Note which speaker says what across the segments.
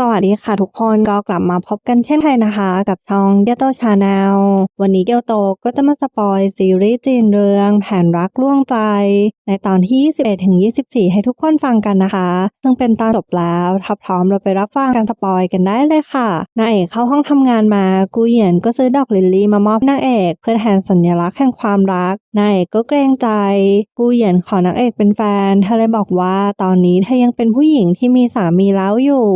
Speaker 1: สวัสดีค่ะทุกคนก็กลับมาพบกันเช่นเคยนะคะ กับช่องเกียโตชาแนลวันนี้เกียโตก็จะมาสปอยซีรีส์จีนเรื่องแผนรักล่วงใจ ในตอนที่ 21ถึง24 ให้ทุกคนฟังกันนะคะ ซึ่งเป็นตอนจบแล้วถ้าพร้อมเราไปรับฟังการสปอยกันได้เลยค่ะนางเอกเข้าห้องทำงานมากูเหยียนก็ซื้อดอกลิลลี่มามอบนางเอก เพื่อแทนสัญลักษณ์แห่งความรักนายเอกก็เกรงใจ กูเหยียนขอนางเอกเป็นแฟนเธอเลยบอกว่าตอนนี้เธอยังเป็นผู้หญิงที่มีสามีแล้วอยู่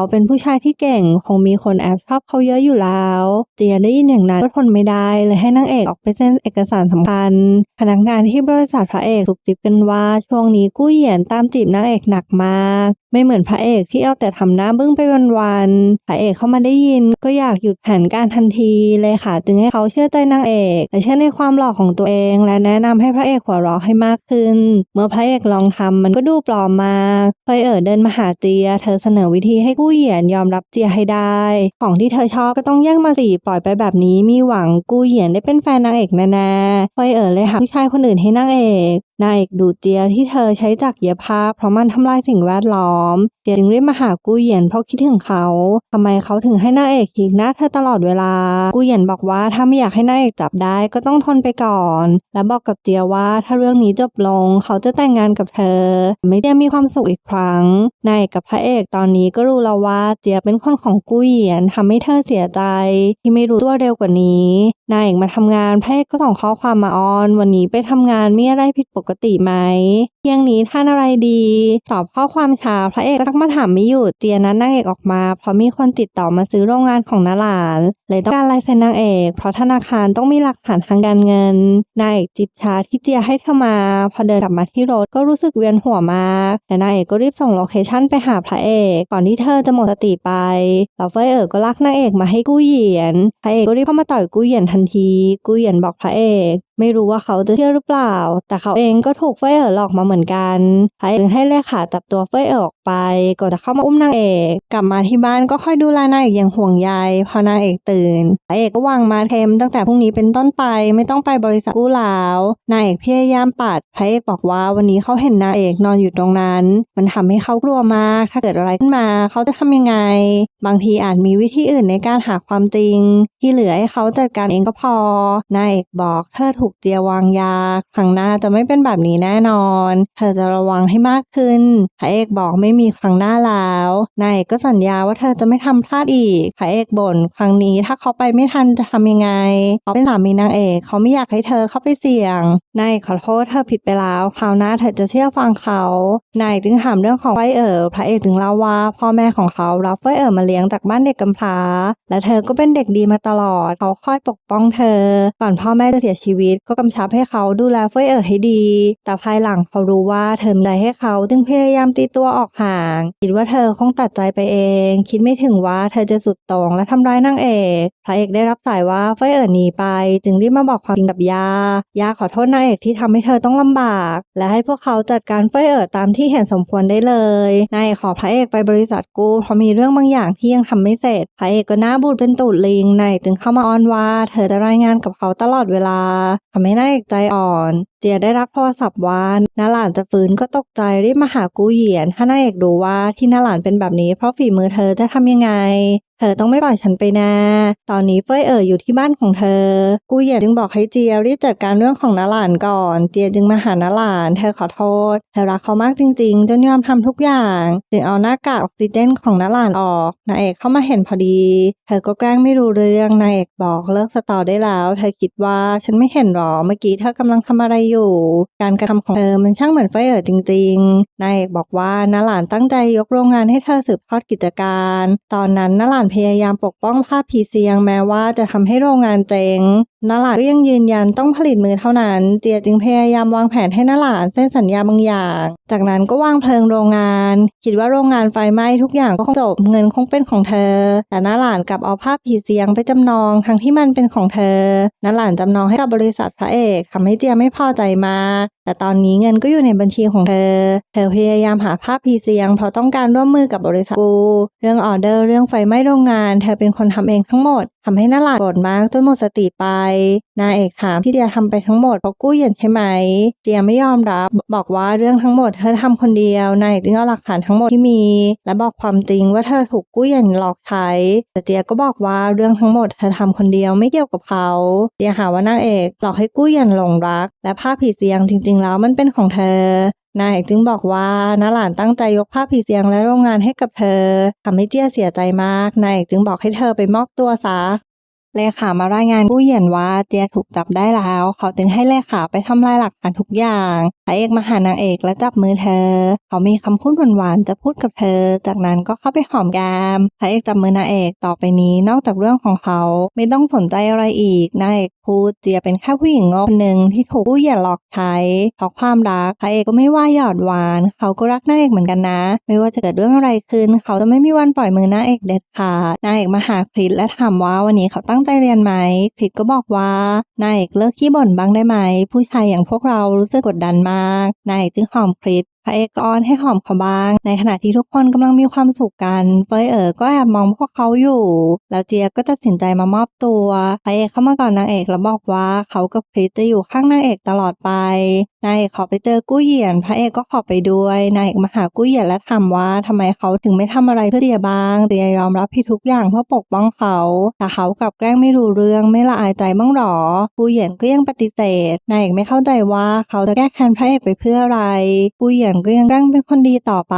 Speaker 1: เขาเป็นผู้ชายที่เก่ง คงมีคนแอบชอบเขาเยอะอยู่แล้วเจียได้ยินอย่างนั้นก็ทนไม่ได้เลยให้นางเอกออกไปเซ็นเอกสารสำคัญ พนักงานที่บริษัทพระเอกสุกจิบกันว่าช่วงนี้กู้เหยียนตามจีบนางเอกหนักมาก ไม่เหมือนพระเอกที่เอาแต่ทำหน้าบึ้งไปวันๆ พระเอกเข้ามาได้ยิน ก็อยากหยุดแผนการทันทีเลยค่ะ จึงให้เขาเชื่อใจนางเอกและเชื่อในความหล่อของตัวเอง และแนะนำให้พระเอกหัวเราะให้มากขึ้น เมื่อพระเอกลองทำมันก็ดูปลอมมากเฟยเอ๋อเดินมาหาเจีย เธอเสนอวิธีให้กู้เหยียนยอมรับเจียให้ได้ ของที่เธอชอบก็ต้องแย่งมาสิปล่อยไปแบบนี้มีหวังกู้เหยียนได้เป็นแฟนนางเอกแน่ๆเฟยเอ๋อเลยหาผู้ชายคนอื่นให้นางเอก นายเอกดูเจียที่เธอใช้จักรเย็บผ้าเพราะมันทำลายสิ่งแวดล้อมเจียจึงเรีบมาหากู้เหยียนเพราะคิดถึงเขาทำไมเขาถึงให้นาเอกขีกหน้าเธอตลอดเวลา กู้เหยียนบอกว่าถ้าไม่อยากให้นาเอกจับได้ก็ต้องทนไปก่อน และบอกกับเจียว่าถ้าเรื่องนี้จบลงเขาจะแต่งงานกับเธอ ไม่ได้มีความสุขอีกครั้งนายเอกกับพระเอกตอนนี้ก็รู้แล้วว่าเจียเป็นคนของกู้เหยียนทำให้เธอเสียใจ ที่ไม่รู้ตัวเร็วกว่านี้ นายเอกมาทำงานพระเอกก็ส่งข้อความมาออน วันนี้ไปทำงานมีอะไรผิดปกติไหมเที่ยงนี้ท่านอะไรดี ตอบข้อความช้าพระเอกก็ต้องมาถามไม่หยุดเจียนั้นนางเอกออกมา เพราะมีคนติดต่อมาซื้อโรงงานของนาหลาน เลยต้องการลายเซ็นนางเอก เพราะธนาคารต้องมีหลักฐานทางการเงินนางเอกจิบชาที่เจียให้เธอมา พอเดินกลับมาที่รถก็รู้สึกเวียนหัวมากแต่นางเอกก็รีบส่งโลเคชั่นไปหาพระเอกก่อนที่เธอจะหมดสติไปแล้วเฟยเอ๋อก็ลากนางเอกมาให้กู้เหยียนพระเอกก็รีบเข้ามาต่อยกู้เหยียนทันที กู้เหยียนบอกพระเอก ไม่รู้ว่าเขาจะเชื่อหรือเปล่า แต่เขาเองก็ถูกเฟยเอ๋อหลอกมาเหมือนกันพระเอจึงให้เลขาจับตัวเฟยเอ๋อออกไปก่อนจะเข้ามาอุ้มนางเอก กลับมาที่บ้านก็ค่อยดูแลนางเอกอย่างห่วงใยพอนางเอกตื่นพระเอกก็วางมาเทมตั้งแต่พรุ่งนี้เป็นต้นไปไม่ต้องไปบริษัทกู้แล้วนางเอกพยายามปัดพระเอกบอกว่าวันนี้เขาเห็นนางเอกนอนอยู่ตรงนั้น มันทำให้เขากลัวมาก ถ้าเกิดอะไรขึ้นมา เขาจะทำยังไง บางทีอาจมีวิธีอื่นในการหาความจริง ที่เหลือให้เขาจัดการเองก็พอนายเอกบอกเธอถูกเจียวางยาครั้งหน้าจะไม่เป็นแบบนี้แน่นอน เธอจะระวังให้มากขึ้นพระเอกบอกไม่มีครั้งหน้าแล้วนายก็สัญญาว่าเธอจะไม่ทำพลาดอีกพระเอกบ่นครั้งนี้ถ้าเขาไปไม่ทันจะทำยังไงเขาเป็นสามีนางเอกเขาไม่อยากให้เธอเข้าไปเสี่ยงนายขอโทษเธอผิดไปแล้วคราวหน้าเธอจะเชื่อฟังเขานายจึงถามเรื่องของไฟเอ๋อพระเอกจึงเล่าว่า พ่อแม่ของเขารับไฟเอ๋อมาเลี้ยงจากบ้านเด็กกำพร้า และเธอก็เป็นเด็กดีมาตลอด เขาคอยปกป้องเธอ ก่อนพ่อแม่จะเสียชีวิตก็กำชับให้เขาดูแลเฟยเอ๋อให้ดี แต่ภายหลังเขารู้ว่าเธอมีใจให้เขาจึงพยายามตีตัวออกห่าง คิดว่าเธอคงตัดใจไปเอง คิดไม่ถึงว่าเธอจะสุดต่งและทำร้ายนางเอกพระเอกได้รับสายว่าเฟยเอ๋อหนีไป จึงรีบมาบอกความจริงกับยายาขอโทษนางเอกที่ทำให้เธอต้องลำบาก และให้พวกเขาจัดการเฟยเอ๋อตามที่เห็นสมควรได้เลยนายเอกขอพระเอกไปบริษัทกู้เพราะมีเรื่องบางอย่างที่ยังทำไม่เสร็จพระเอกก็หน้าบูดเป็นตูดลิงนายจึงเข้ามาอ้อนว่า เธอจะรายงานกับเขาตลอดเวลา ทำให้นาเอกใจอ่อน เจียได้รับโทรศัพท์ว่านาหลานจะฟื้นก็ตกใจรีบมาหากู้เหยียนถ้านายเอกดูว่าที่นาหลานเป็นแบบนี้เพราะฝีมือเธอจะทำยังไง เธอต้องไม่ปล่อยฉันไปนะ ตอนนี้เฟยเอ๋ออยู่ที่บ้านของเธอ กูเหยียนจึงบอกให้เจียรีบจัดการเรื่องของนาหลานก่อน เจียจึงมาหานาหลาน เธอขอโทษ เธอรักเขามากจริงๆจนยอมทำทุกอย่าง จึงเอาหน้ากากออกซิเจนของนาหลานออกนายเอกเข้ามาเห็นพอดี เธอก็แกล้งไม่รู้เรื่องนายเอกบอกเลิกสตอได้แล้ว เธอคิดว่าฉันไม่เห็นหรอเมื่อกี้เธอกำลังทำอะไรอยู่ การกระทำของเธอมันช่างเหมือนไฟเออจริงๆนายบอกว่านาหลานตั้งใจยกโรงงานให้เธอสืบทอดกิจการ ตอนนั้นนาหลานพยายามปกป้องภาพผีเสียงแม้ว่าจะทำให้โรงงานเจ๊ง นาหลานก็ยังยืนยันต้องผลิตมือเท่านั้น เจียจึงพยายามวางแผนให้นาหลานเซ็นสัญญาบางอย่าง จากนั้นก็วางเพลิงโรงงาน คิดว่าโรงงานไฟไหม้ทุกอย่างก็คงจบเงินคงเป็นของเธอ แต่นาหลานกลับเอาภาพผีเสียงไปจำนองทั้งที่มันเป็นของเธอนาหลานจำนองให้กับบริษัทพระเอกทำให้เจียไม่พอใจมากแต่ตอนนี้เงินก็อยู่ในบัญชีของเธอ เธอพยายามหาภาพพีเสียงเพราะต้องการร่วมมือกับบริษัทกู เรื่องออเดอร์เรื่องไฟไหม้โรงงาน เธอเป็นคนทำเองทั้งหมดทำให้น่าหลาดโกรธมากจนหมดสติไป นายเอกถามที่เดียทำไปทั้งหมดเพราะกู้เยียนใช่ไหมเจียไม่ยอมรับ บอกว่าเรื่องทั้งหมดเธอทำคนเดียวนายเอกจึงเอาหลักฐานทั้งหมดที่มี และบอกความจริงว่าเธอถูกกู้เยียนหลอกใช้ แต่เจียก็บอกว่าเรื่องทั้งหมดเธอทำคนเดียวไม่เกี่ยวกับเขาเจียหาว่านางเอกหลอกให้กู้เยียนหลงรัก และภาพผีเสียงจริง ๆ แล้วมันเป็นของเธอ นายเอกจึงบอกว่าน้าหลานตั้งใจยกภาพผีเสียงและโรงงานให้กับเธอทำให้เจียเสียใจมากนายเอกจึงบอกให้เธอไปมอบตัวซะเลขามารายงานกู้เหยียนว่าเจียถูกจับได้แล้ว เขาจึงให้เลขาไปทำลายหลักฐานทุกอย่าง ระเอกมาหานางเอกและจับมือเธอ เขามีคำพูดหวานๆจะพูดกับเธอ จากนั้นก็เข้าไปหอมแก้มพระเอกจับมือนางเอกต่อไปนี้นอกจากเรื่องของเขาไม่ต้องสนใจอะไรอีกนางเอกพูดเจียเป็นแค่ผู้หญิงงคนหนึ่งที่ถูกกู้เหยียนหลอกใช้เพราะความรักพระเอกก็ไม่ว่าหยอดหวาน เขาก็รักนางเอกเหมือนกันนะ ไม่ว่าจะเกิดเรื่องอะไรขึ้น เขาจะไม่มีวันปล่อยมือนางเอกเด็ดขาดนางเอกมาหาคริสและถามว่าวันนี้เขาตั้งใจเรียนไหมคริสก็บอกว่านายเอกเลิกขี้บ่นบ้างได้ไหมผู้ชายอย่างพวกเรารู้สึกกดดันมากากนายจึงหอมคริสพระเอกอ้อนให้หอมเขาบ้าง ในขณะที่ทุกคนกำลังมีความสุขกันเฟยเอ๋อก็แอบมองพวกเขาอยู่ แล้วเจียก็ตัดสินใจมามอบตัวพระเอกเข้ามาก่อนนางเอกแล้วบอกว่าเขากับคริสจะอยู่ข้างนางเอกตลอดไปนายเอกขอไปเจอกู้เหยียน พระเอกก็ขอไปด้วยนายเอกมาหากู้เหยียนและถามว่าทำไมเขาถึงไม่ทำอะไรเพื่อเดียบ้างเดียยอมรับผิดทุกอย่างเพื่อปกป้องเขาแต่เขากลับแกล้งไม่รู้เรื่องไม่ละอายใจบ้างหรอกู้เหยียนก็ยังปฏิเสธนายเอกไม่เข้าใจว่าเขาจะแก้แค้นพระเอกไปเพื่ออะไรกู้เหยียนก็ยังแกล้งเป็นคนดีต่อไป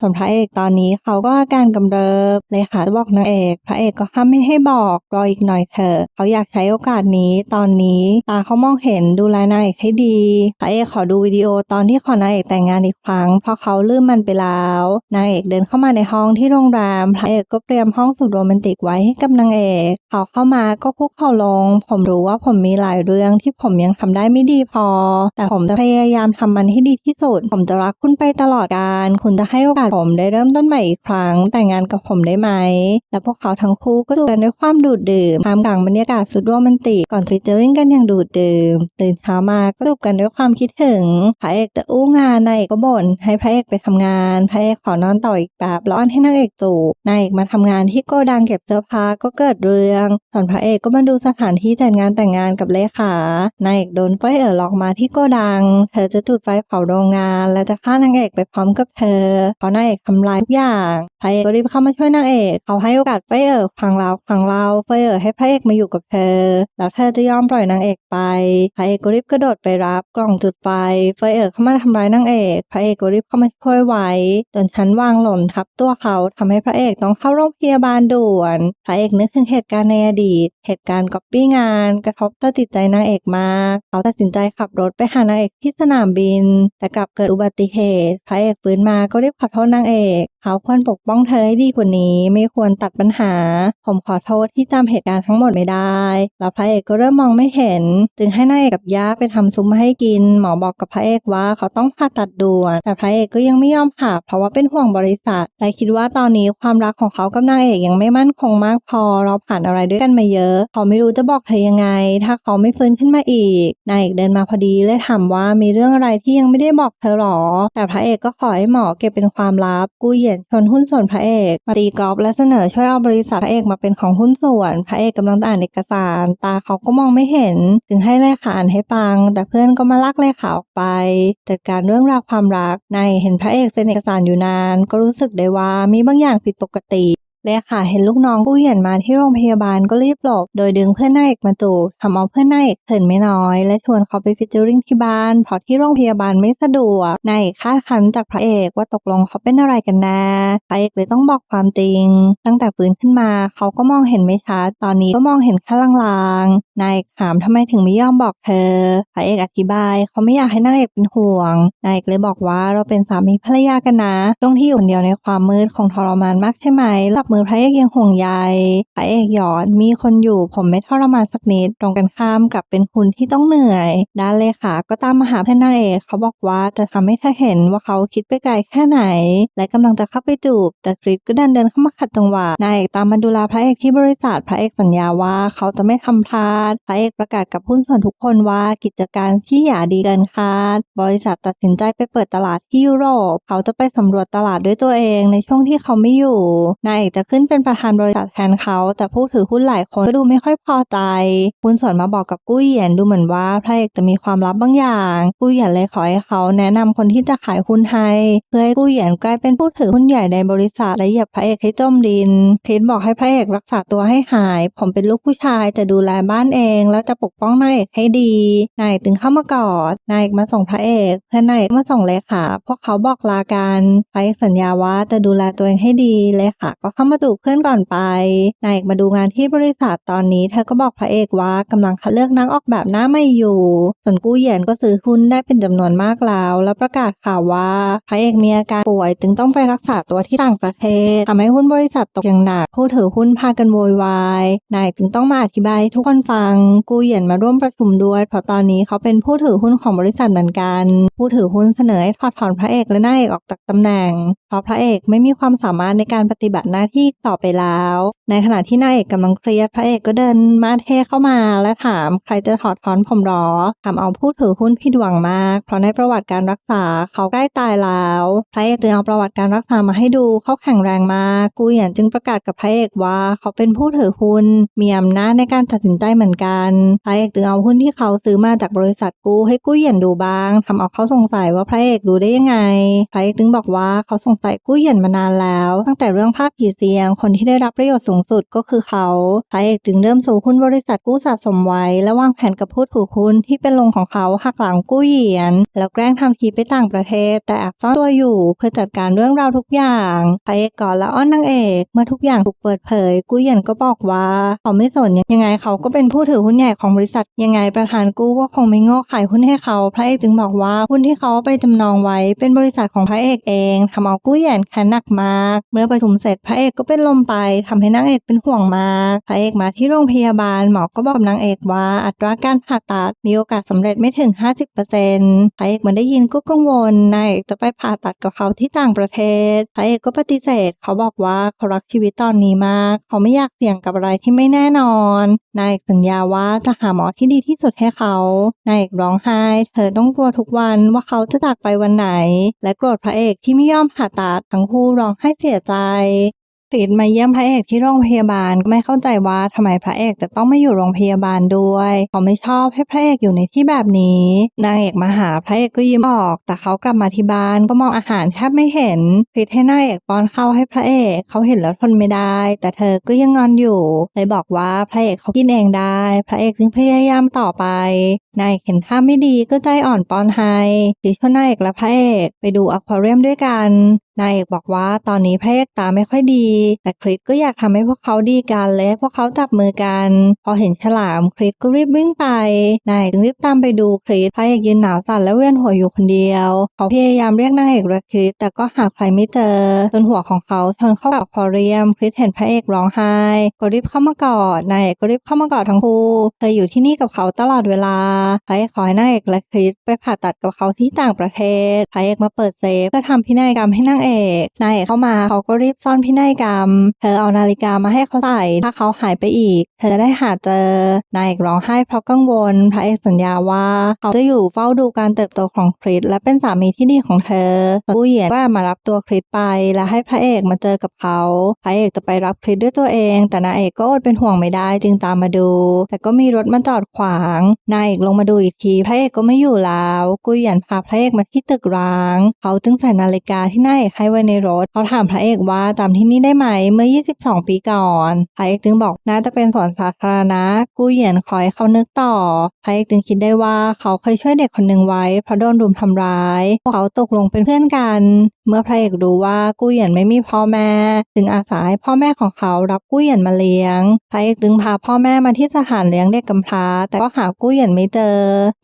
Speaker 1: ส่วนพระเอกตอนนี้เขาก็อาการกำเริบเลยค่ะจะบอกนางเอก พระเอกก็ห้ามไม่ให้บอกรออีกหน่อยเถอะเขาอยากใช้โอกาสนี้ตอนนี้ตาเขามองเห็นดูแลนางเอกให้ดี พระเอกขอดูวิดีโอตอนที่ขอนางเอกแต่งงานอีกครั้ง เพราะเขาลืมมันไปแล้วนางเอกเดินเข้ามาในห้องที่โรงแรม พระเอกก็เตรียมห้องสุดโรแมนติกไว้ให้กับนางเอกเขาเข้ามาก็คุกเข่าลง ผมรู้ว่าผมมีหลายเรื่องที่ผมยังทำได้ไม่ดีพอ แต่ผมจะพยายามทำมันให้ดีที่สุดผมจะรักคุณไปตลอดกาลคุณจะให้โอกาสผมได้เริ่มต้นใหม่อีกครั้ง แต่งงานกับผมได้ไหม และพวกเขาทั้งคู่ก็ดูกันด้วยความดูดดื่มท่ามกลางบรรยากาศสุดโรแมนติกก่อนจะเจอเล่นกันอย่างดูดดื่มตื่นเช้ามาก็จูบกันด้วยความคิดถึงพระเอกจะอู้งานนายเอกก็บ่นให้พระเอกไปทำงานพระเอกขอนอนต่ออีกแบบแล้อนให้นางเอกจูบนายเอกมาทำงานที่โกดังเก็บเสื้อผ้าก็เกิดเรื่องส่วนพระเอกก็มาดูสถานที่จัดงานแต่งงานกับเลขานายเอกโดนไฟเอ๋อหลอกมาที่โกดัง เธอจะจุดไฟเผาโรงงานและจะฆ่านางเอกไปพร้อมกับเธอเพราะนางเอกทำลายทุกอย่างพระเอกก็รีบเข้ามาช่วยนางเอกเขาให้โอกาสไฟเอ๋อครั้งแล้วครั้งเลาไฟเอ๋อให้พระเอกมาอยู่กับเธอ แล้วเธอจะยอมปล่อยนางเอกไปพระเอกก็รีบกระโดดไปรับกล่องจุดไฟไฟเอ๋อเข้ามาทำร้ายนางเอกพระเอกก็รีบเข้ามาช่วยไว้จนชั้นวางหล่นทับตัวเขาทำให้พระเอกต้องเข้าโรงพยาบาลด่วน พระเอกนึกถึงเหตุการณ์ในอดีต เหตุการณ์ก๊อปปี้งาน กระทบต่อจิตใจนางเอกมาก เขาตัดสินใจขับรถไปหานางเอกที่สนามบิน แต่กลับเกิดอุบัติเหตุ พระเอกฟื้นมาก็รีบขอโทษนางเอก เขาควรปกป้องเธอให้ดีกว่านี้ ไม่ควรตัดปัญหา ผมขอโทษที่จำเหตุการณ์ทั้งหมดไม่ได้ แล้วพระเอกก็เริ่มมองไม่เห็น จึงให้นางเอกกับย่าไปทำซุปมาให้กิน หมอบอกกับพระเอกว่าเขาต้องผ่าตัดด่วน แต่พระเอกก็ยังไม่ยอมผ่าเพราะว่าเป็นห่วงบริษัท และคิดว่าตอนนี้ความรักของเขากับนางเอกยังไม่มั่นคงมากพอ เราผ่านอะไรด้วยกันมาเยอะ เขาไม่รู้จะบอกเธอยังไง ถ้าเขาไม่ฟื้นขึ้นมาอีก นายเอกเดินมาพอดีเลยถามว่ามีเรื่องอะไรที่ยังไม่ได้บอกเธอหรอแต่พระเอกก็ขอให้หมอเก็บเป็นความลับ กู้เหยียนชนหุ้นส่วนพระเอกมาตีกอล์ฟและเสนอช่วยเอาบริษัทพระเอกมาเป็นของหุ้นส่วน พระเอกกำลังอ่านเอกสาร ตาเขาก็มองไม่เห็น ถึงให้เลขาอ่านให้ฟัง แต่เพื่อนก็มาลักเลขาออกไปจัดการเรื่องราวความรักในเห็นพระเอกเซ็นเอกสารอยู่นาน ก็รู้สึกได้ว่ามีบางอย่างผิดปกติ เลขาเห็นลูกน้องกู้เหยียนมาที่โรงพยาบาลก็รีบหลบ โดยดึงเพื่อนนายเอกมาจูบทำเอาเพื่อนนายเอกเขินไม่น้อย และชวนเขาไปฟิชเจอริงที่บ้าน เพราะที่โรงพยาบาลไม่สะดวกนายเอกคาดคันจากพระเอกว่าตกลงเขาเป็นอะไรกันน่พระเอกเลยต้องบอกความจริง ตั้งแต่ฟื้นขึ้นมาเขาก็มองเห็นไม่ชัดตอนนี้ก็มองเห็นแค่ลางๆนายเอกถามทำไมถึงไม่ยอมบอกเธอพระเอกอธิบาย เขาไม่อยากให้นางเอกเป็นห่วงนายเอกเลยบอกว่าเราเป็นสามีภรรยากันนะช่วงที่อยู่คนเดียวในความมืดคงทรมานมากใช่ไหมหลับมือพระเอกยังห่วงใยพระเอกหยอดมีคนอยู่ ผมไม่ทรมานสักนิดตรงกันข้ามกับเป็นคุณที่ต้องเหนื่อย ด้านเลขาก็ตามมาหาเพื่อนนางเอกเขาบอกว่าจะทำให้เธอเห็นว่าเขาคิดไปไกลแค่ไหน และกำลังจะเข้าไปจูบ แต่คริสก็ดันเดินเข้ามาขัดจังหวะนางเอกตามมาดูแลพระเอกที่บริษัทพระเอกสัญญาว่าเขาจะไม่ทำพลาดพระเอกประกาศกับหุ้นส่วนทุกคนว่ากิจการที่อย่าดีเกินคาด บริษัทตัดสินใจไปเปิดตลาดที่ยุโรป เขาจะไปสำรวจตลาดด้วยตัวเองในช่วงที่เขาไม่อยู่นายเอกจะขึ้นเป็นประธานบริษัทแทนเขา แต่ผู้ถือหุ้นหลายคนก็ดูไม่ค่อยพอใจหุ้นส่วนมาบอกกับกู้เหยียนดูเหมือนว่าพระเอกจะมีความลับบางอย่างกู้เหยียนเลยขอให้เขาแนะนำคนที่จะขายหุ้นให้เพื่อให้กู้เหยียนกลายเป็นผู้ถือหุ้นใหญ่ในบริษัทและเหยียบพระเอกให้จมดินคริสบอกให้พระเอกรักษาตัวให้หาย ผมเป็นลูกผู้ชายจะดูแลบ้านเอง แล้วจะปกป้องนายเอกให้ดีนายเอกถึงเข้ามากอดนายเอกมาส่งพระเอกเพื่อนนายเอกมาส่งเลขาพวกเขาบอกลากันพระเอกสัญญาว่าจะดูแลตัวเองให้ดีเลขาก็เข้ามาดูเพื่อนก่อนไป นายเอกมาดูงานที่บริษัทตอนนี้เธอก็บอกพระเอกว่ากำลังคัดเลือกนักออกแบบหน้าไม่อยู่ ส่วนกู้เหยียนก็ซื้อหุ้นได้เป็นจำนวนมากแล้ว แล้วประกาศข่าวว่าพระเอกมีอาการป่วยจึงต้องไปรักษาตัวที่ต่างประเทศทำให้หุ้นบริษัทตกอย่างหนักผู้ถือหุ้นพากันโวยวายนายจึงต้องมาอธิบายให้ทุกคนฟัง กู้เหยียนมาร่วมประชุมด้วยเพราะตอนนี้เขาเป็นผู้ถือหุ้นของบริษัทเหมือนกัน ผู้ถือหุ้นเสนอให้ถอดถอนพระเอกและนายเอกออกจากตำแหน่งเพราะพระเอกไม่มีความสามารถในการปฏิบัติหน้าที่ต่อไปแล้ว ในขณะที่นายเอกกำลังเครียดพระเอกก็เดินมาเทเข้ามาและถามใครจะถอดถอนผมหรอทำเอาผู้ถือหุ้นผิดหวังมาก เพราะในประวัติการรักษาเขาใกล้ตายแล้วพระเอกจึงเอาประวัติการรักษามาให้ดูเขาแข็งแรงมากกูเหยียนจึงประกาศกับพระเอกว่าเขาเป็นผู้ถือหุ้นมีอำนาจในการตัดสินใจเหมือนกันพระเอกจึงเอาหุ้นที่เขาซื้อมาจากบริษัทกูให้กู้เหยียนดูบ้างทำเอาเขาสงสัยว่าพระเอกดูได้ยังไงพระเอกจึงบอกว่าเขาสงสัยกู้เหยียนมานานแล้ว ตั้งแต่เรื่องภาพผีเียง คนที่ได้รับประโยชน์สูงสุดก็คือเขาพระเอกจึงเริ่มสู่หุ้นบริษัทกู้สะสมไว้ และวางแผนกับผู้ถือหุ้นที่เป็นลงของเขาหักหลังกู้เหยียน แล้วแกล้งทำทีไปต่างประเทศ แต่แอบซ่อนตัวอยู่เพื่อจัดการเรื่องราวทุกอย่างพระเอกก่อนและอ้อนนางเอกเมื่อทุกอย่างถูกเปิดเผย กู้เหยียนก็บอกว่า เขาไม่สนยังไงเขาก็เป็นผู้ถือหุ้นใหญ่ของบริษัทยังไงประธานกู้ก็คงไม่โง่ขายหุ้นให้เขาพระเอกจึงบอกว่าหุ้นที่เขาไปจำนองไว้เป็นบริษัทของพระเอกเองทำเอากู้เหยียนแค้นหนักมาก เมื่อประชุมเสร็จพระเอกก็เป็นลมไปทำให้นางเอกเป็นห่วงมากพระเอกมาที่โรงพยาบาลหมอก็บอกนางเอกว่าอัตราการผ่าตัดมีโอกาสสำเร็จไม่ถึง 50%พระเอกมันได้ยินก็กังวลนายเอกจะไปผ่าตัดกับเขาที่ต่างประเทศพระเอกก็ปฏิเสธ เขาบอกว่าเขารักชีวิตตอนนี้มาก เขาไม่อยากเสี่ยงกับอะไรที่ไม่แน่นอน นายเอกสัญญาว่าจะหาหมอที่ดีที่สุดให้เขา นายเอกร้องไห้ เธอต้องกลัวทุกวันว่าเขาจะจากไปวันไหน และโกรธพระเอกที่ไม่ยอมผ่าตัดทั้งคู่ร้องไห้เสียใจ กรีดมาเยี่ยมพระเอกที่โรงพยาบาลก็ไม่เข้าใจว่าทำไมพระเอกจะต้องมาอยู่โรงพยาบาลด้วยเขาไม่ชอบให้พระเอกอยู่ในที่แบบนี้นางเอกมาหาพระเอกก็ยิ้มออก แต่เขากลับมาที่บ้านก็มองอาหารแทบไม่เห็นกรีดให้นางเอกป้อนข้าวให้พระเอกเขาเห็นแล้วทนไม่ได้ แต่เธอก็ยังงอนอยู่เลยบอกว่าพระเอกเขากินเองได้ พระเอกจึงพยายามต่อไปนายเห็นท่าไม่ดีก็ใจอ่อนปอนให้ดิชวนนายเอกและพระเอกไปดูอควาเรียมด้วยกัน นายเอกบอกว่าตอนนี้พระเอกตาไม่ค่อยดี แต่คริสก็อยากทำให้พวกเขาดีกันและพวกเขาจับมือกัน พอเห็นฉลามคริสก็รีบวิ่งไป นายจึงรีบตามไปดูคริสพระเอกยืนหนาวสั่นและเวียนหัวอยู่คนเดียว เขาพยายามเรียกนายเอกและคริสแต่ก็หาใครไม่เจอจนหัวของเขาชนเข้ากับอควาเรียม คริสเห็นพระเอกร้องไห้ก็รีบเข้ามากอดนายเอกก็รีบเข้ามากอดทั้งคู่เธออยู่ที่นี่กับเขาตลอดเวลาพระเอกขอให้นางเอกและคริสไปผ่าตัดกับเขาที่ต่างประเทศพระเอกมาเปิดเซฟเพื่อทำพินัยกรรมให้นางเอกนายเอกเข้ามาเขาก็รีบซ่อนพินัยกรรม เธอเอานาฬิกามาให้เขาใส่ถ้าเขาหายไปอีก เธอจะได้หาเจอนายเอกร้องไห้เพราะกังวล พระเอกสัญญาว่า เขาจะอยู่เฝ้าดูการเติบโตของคริสและเป็นสามีที่ดีของเธอผู้เหยียนก็มารับตัวคริสไป และให้พระเอกมาเจอกับเขา พระเอกจะไปรับคริสด้วยตัวเอง แต่นายเอกก็อดเป็นห่วงไม่ได้จึงตามมาดู แต่ก็มีรถมาจอดขวาง นายเอกลงมาดูอีกทีพระเอกก็ไม่อยู่แล้ว กุยหยันพาพระเอกมาที่ตึกร้าง เขาจึงใส่นาฬิกาที่นายให้ไว้ในรถ เขาถามพระเอกว่าจำที่นี่ได้ไหมเมื่อ 22 ปีก่อนพระเอกจึงบอกน่าจะเป็นสวนสาธารณะ กุยหยันคอยเขานึกต่อพระเอกจึงคิดได้ว่าเขาเคยช่วยเด็กคนหนึ่งไว้เพราะโดนรุมทำร้ายพวกเขาตกลงเป็นเพื่อนกัน เมื่อพระเอกรู้ว่ากุยหยันไม่มีพ่อแม่ จึงอาสาให้พ่อแม่ของเขารับกุยหยันมาเลี้ยงพระเอกจึงพาพ่อแม่มาที่สถานเลี้ยงเด็กกำพร้า แต่ก็หากุยหยันไม่เจจอ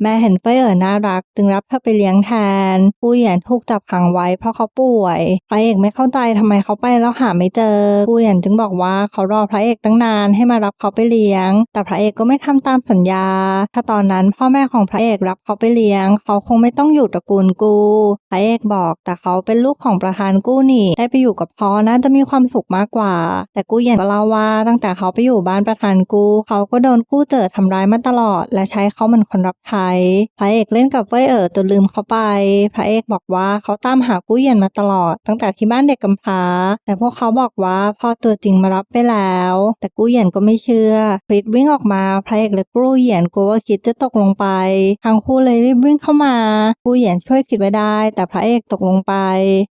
Speaker 1: แม่เห็นเฟยเอ๋อน่ารัก จึงรับเธอไปเลี้ยงแทนกู้เหยียนถูกจับขังไว้เพราะเขาป่วย พระเอกไม่เข้าใจทำไมเขาไปแล้วหาไม่เจอกู้เหยียนจึงบอกว่าเขารอพระเอกตั้งนานให้มารับเขาไปเลี้ยง แต่พระเอกก็ไม่ทำตามสัญญา ถ้าตอนนั้นพ่อแม่ของพระเอกรับเขาไปเลี้ยง เขาคงไม่ต้องอยู่ตระกูลกู้ พระเอกบอกแต่เขาเป็นลูกของประธานกู้นี่ได้ไปอยู่กับพ่อน่าจะมีความสุขมากกว่า แต่กู้เหยียนก็เล่าว่าตั้งแต่เขาไปอยู่บ้านประธานกู้ เขาก็โดนกู้เจอทำร้ายมาตลอด และใช้เขาเหมือนคนรับใช้พระเอกเล่นกับเว่ยเอ๋อจนลืมเขาไป พระเอกบอกว่าเขาตามหากู้เหยียนมาตลอด ตั้งแต่ที่บ้านเด็กกำพร้า แต่พวกเขาบอกว่าพ่อตัวจริงมารับไปแล้ว แต่กู้เหยียนก็ไม่เชื่อคริสวิ่งออกมาพระเอกและกู้เหยียนกลัวว่าคิดจะตกลงไปทั้งคู่เลยรีบวิ่งเข้ามากู้เหยียนช่วยคิดไว้ได้ แต่พระเอกตกลงไป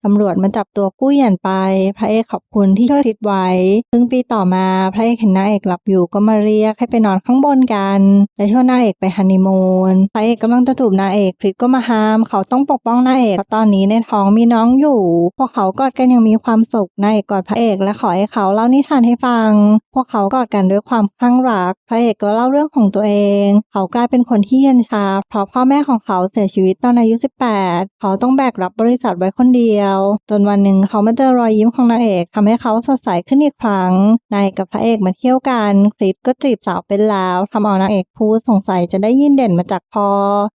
Speaker 1: ตำรวจมาจับตัวกู้เหยียนไป พระเอกขอบคุณที่ช่วยคิดไว้ซึ่งปีต่อมาพระเอกเห็นนางเอกหลับอยู่ก็มาเรียกให้ไปนอนข้างบนกันและชวนนางเอกไปฮันนีมูนพระเอกกำลังจะจูบนางเอกคริสก็มาห้าม เขาต้องปกป้องนางเอกเพราะตอนนี้ในท้องมีน้องอยู่ พวกเขากอดกันยังมีความสุขนางเอกกอดพระเอกและขอให้เขาเล่านิทานให้ฟัง พวกเขากอดกันด้วยความคลั่งรัก พระเอกก็เล่าเรื่องของตัวเอง เขากลายเป็นคนที่เย็นชาเพราะพ่อแม่ของเขาเสียชีวิตตอนอายุ 18 เขาต้องแบกรับบริษัทไว้คนเดียว จนวันหนึ่งเขามาเจอรอยยิ้มของนางเอกทำให้เขาสดใสขึ้นอีกครั้งนายกับพระเอกมาเที่ยวกันคริสก็จีบสาวเป็นแล้วทำเอานางเอกพูดสงสัยจะได้ยินเด่นมาจากพอ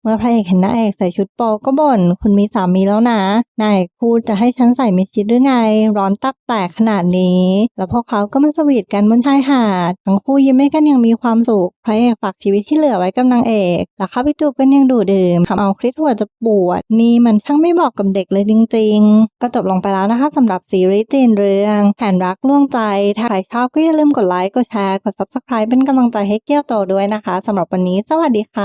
Speaker 1: เมื่อพระเอกเห็นนางเอกใส่ชุดโปก็บ่นคุณมีสามีแล้วนะนายเอกพูดจะให้ฉันใส่มิดชิดหรือไง ร้อนตักแตกขนาดนี้ แล้วพวกเขาก็มาสวีทกันบนชายหาดทั้งคู่ยิ้มให้กันอย่างมีความสุขพระเอกฝากชีวิตที่เหลือไว้กับนางเอกแล้วเข้าไปจูบกันย่างดูดื่มทำเอาคริสหัวจะปวด นี่มันช่างไม่บอกกับเด็กเลยจริง ๆ ก็จบลงไปแล้วนะคะสำหรับซีรีส์จีนเรื่องแผนรักล่วงใจถ้าใครชอบก็อย่าลืมกดไลค์กดแชร์กด subscribe เป็นกำลังใจให้เกี้ยวโตด้วยนะคะสำหรับวันนี้สวัสดีค่ะ